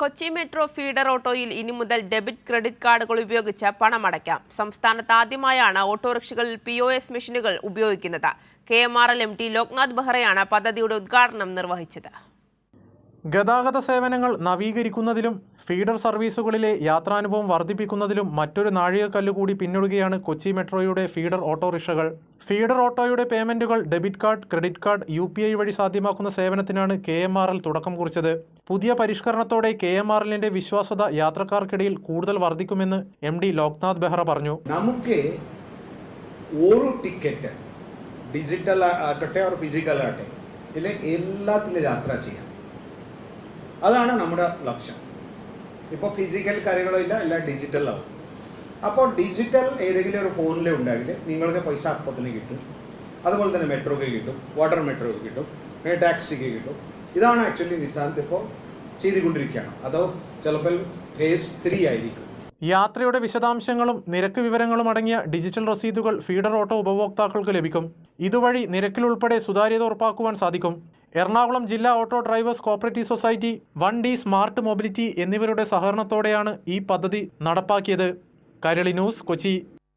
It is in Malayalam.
കൊച്ചി മെട്രോ ഫീഡർ ഓട്ടോയിൽ ഇനി മുതൽ ഡെബിറ്റ് ക്രെഡിറ്റ് കാർഡുകൾ ഉപയോഗിച്ച് പണമടയ്ക്കാം സംസ്ഥാനത്ത് ആദ്യമായാണ് ഓട്ടോറിക്ഷകളിൽ പി ഒ എസ് മെഷീനുകൾ ഉപയോഗിക്കുന്നത്. K M R L M D Loknath ബെഹ്റയാണ് പദ്ധതിയുടെ ഉദ്ഘാടനം നിർവഹിച്ചത്. ഗതാഗത സേവനങ്ങൾ നവീകരിക്കുന്നതിലും ഫീഡർ സർവീസുകളിലെ യാത്രാനുഭവം വർദ്ധിപ്പിക്കുന്നതിലും മറ്റൊരു നാഴികക്കല്ല് കൂടി പിന്നിടുകയാണ് കൊച്ചി മെട്രോയുടെ ഫീഡർ ഓട്ടോറിക്ഷകൾ. ഫീഡർ ഓട്ടോയുടെ പേയ്മെന്റുകൾ debit card credit card U P I വഴി സാധ്യമാക്കുന്ന സേവനത്തിനാണ് കെ എം ആർ എൽ തുടക്കം കുറിച്ചത്. പുതിയ പരിഷ്കരണത്തോടെ കെ എം ആർ എല്ലിന്റെ വിശ്വാസത യാത്രക്കാർക്കിടയിൽ കൂടുതൽ വർദ്ധിക്കുമെന്ന് എം ഡി ലോക്നാഥ് ബെഹ്റ പറഞ്ഞു. നമുക്ക് ഒരു ടിക്കറ്റ് ഡിജിറ്റൽ ആകട്ടെ ഫിസിക്കൽ ആകട്ടെ എല്ലാത്തിലും യാത്ര ചെയ്യാം. അതാണ് നമ്മുടെ ലക്ഷ്യം. ഇപ്പോൾ ഫിസിക്കൽ കാര്യങ്ങളോ ഇല്ല എല്ലാം ഡിജിറ്റൽ ആവും. അപ്പോൾ ഡിജിറ്റൽ ഏതെങ്കിലും ഒരു ഫോണിൽ ഉണ്ടെങ്കിൽ നിങ്ങൾക്ക് പൈസ അപ്പത്തിന് കിട്ടും. അതുപോലെ തന്നെ മെട്രോക്ക് കിട്ടും വാട്ടർ മെട്രോക്ക് കിട്ടും ടാക്സിക്ക് കിട്ടും. ഇതാണ് ആക്ച്വലി നിസാന്ത് ഇപ്പോൾ ചെയ്തുകൊണ്ടിരിക്കുകയാണ്. അതോ ചിലപ്പോൾ ഫേസ് ത്രീ ആയിരിക്കും. യാത്രയുടെ വിശദാംശങ്ങളും നിരക്ക് വിവരങ്ങളും അടങ്ങിയ ഡിജിറ്റൽ രസീതുകൾ ഫീഡർ ഓട്ടോ ഉപഭോക്താക്കൾക്ക് ലഭിക്കും. ഇതുവഴി നിരക്കിലുൾപ്പെടെ സുതാര്യത ഉറപ്പാക്കുവാൻ സാധിക്കും. എറണാകുളം ജില്ലാ auto drivers cooperative society one D smart mobility എന്നിവരുടെ സഹകരണത്തോടെയാണ് ഈ പദ്ധതി നടപ്പാക്കിയത്. കരളി ന്യൂസ് കൊച്ചി.